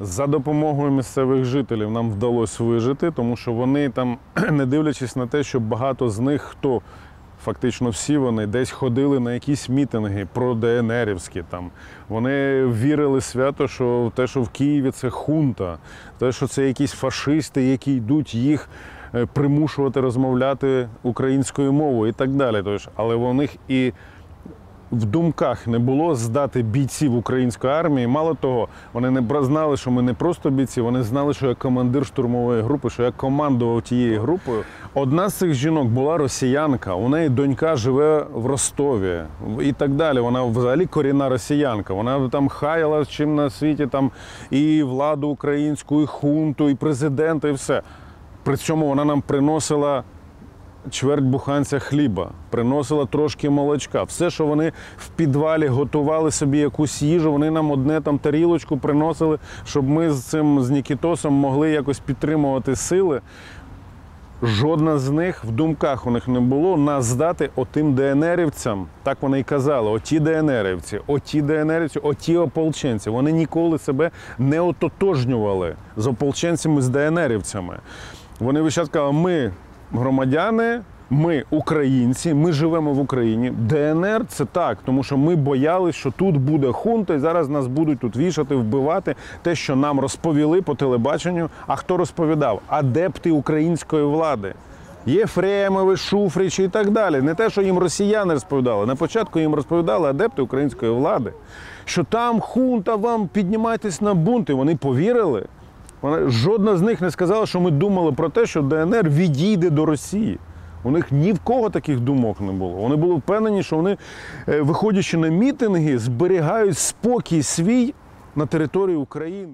За допомогою місцевих жителів нам вдалося вижити, тому що вони там, не дивлячись на те, що багато з них хто. Фактично всі вони десь ходили на якісь мітинги про ДНРівські. Там вони вірили свято, що те, що в Києві це хунта, те, що це якісь фашисти, які йдуть їх е, примушувати розмовляти українською мовою і так далі. Тож, але у них і в думках не було здати бійців української армії. Мало того, вони не знали, що ми не просто бійці, вони знали, що я командир штурмової групи, що я командував тією групою. Одна з цих жінок була росіянка, у неї донька живе в Ростові і так далі. Вона взагалі корінна росіянка. Вона там хаяла чим на світі там і владу українську, і хунту, і президента, і все. При цьому вона нам приносила чверть буханця хліба, приносила трошки молочка. Все, що вони в підвалі готували собі якусь їжу, вони нам одне там тарілочку приносили, щоб ми з цим з Нікітосом могли якось підтримувати сили. Жодна з них в думках у них не було нас здати отим ДНРівцям. Так вони й казали: оті ДНРівці, оті ДНРівці, оті ополченці. Вони ніколи себе не ототожнювали з ополченцями, з ДНРівцями. Вони весь час казали, ми громадяни, ми українці, ми живемо в Україні. ДНР це так, тому що ми боялися, що тут буде хунта, і зараз нас будуть тут вішати, вбивати. Те, що нам розповіли по телебаченню. А хто розповідав? Адепти української влади. Єфремови, Шуфричі і так далі. Не те, що їм росіяни розповідали. На початку їм розповідали адепти української влади, що там хунта, вам піднімайтесь на бунти. Вони повірили. Вона, жодна з них не сказала, що ми думали про те, що ДНР відійде до Росії. У них ні в кого таких думок не було. Вони були впевнені, що вони, е, виходячи на мітинги, зберігають спокій свій на території України.